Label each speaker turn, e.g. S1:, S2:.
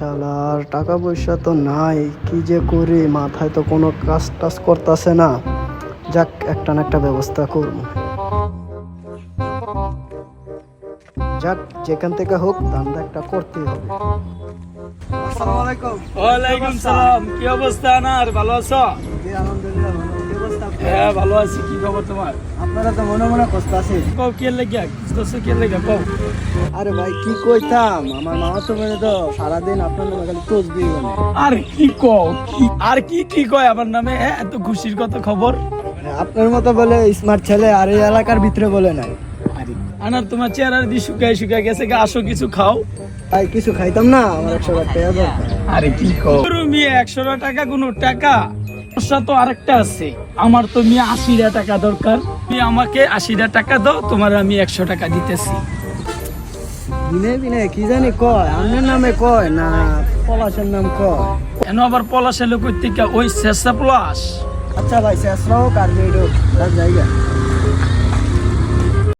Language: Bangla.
S1: শালার টাকা পয়সা তো নাই কি যে করি মাথায় তো কোনো কাজ টাজ করতেছে না। যাক একটা না একটা ব্যবস্থা করব। যাক যেখান থেকে হোক ধান্দা একটা করতেই হবে। আসসালামু আলাইকুম।
S2: ওয়ালাইকুম সালাম কি অবস্থা আনার ভালো আছো?
S1: জি আলহামদুলিল্লাহ
S2: হ্যাঁ ভালো আছি। কি খবর তোমার?
S1: আপনারা তো মনে মনে কষ্ট আছে।
S2: কও কে লেগে কিছু কে লেগে কও।
S1: আরে ভাই কি কইতাম? আমার মামা তো মেয়ে তো সারাদিন আপনার নামে খালি তোজ দিয়ে বলে
S2: আর কি কও কি আর কি কি কয় আমার নামে? হ্যাঁ এত খুশির কথা খবর?
S1: মানে আপনার মতো বলে স্মার্ট ছেলে আর এই এলাকার ভিতরে বলে নাই।
S2: আরে আনার তোমার চেহারা দিয়ে শুকায় শুকায় গেছে আসো কিছু খাও।
S1: ভাই কিছু খাইতাম না আমার একশো টাকা
S2: আরে কি কও? একশো টাকা কোনো টাকা? সমস্যা তো আরেকটা আছে। আমার তো মিয়া আশিটা টাকা দরকার। তুমি আমাকে আশিটা টাকা দাও তোমার আমি একশো টাকা দিতেছি।
S1: বিনে বিনে কি জানি কয় আমার নামে কয় না পলাশের নাম কয়?
S2: কেন আবার পলাশের লোক ওই শেষা পলাশ?
S1: আচ্ছা ভাই শেষ হোক আর যে হোক। জায়গা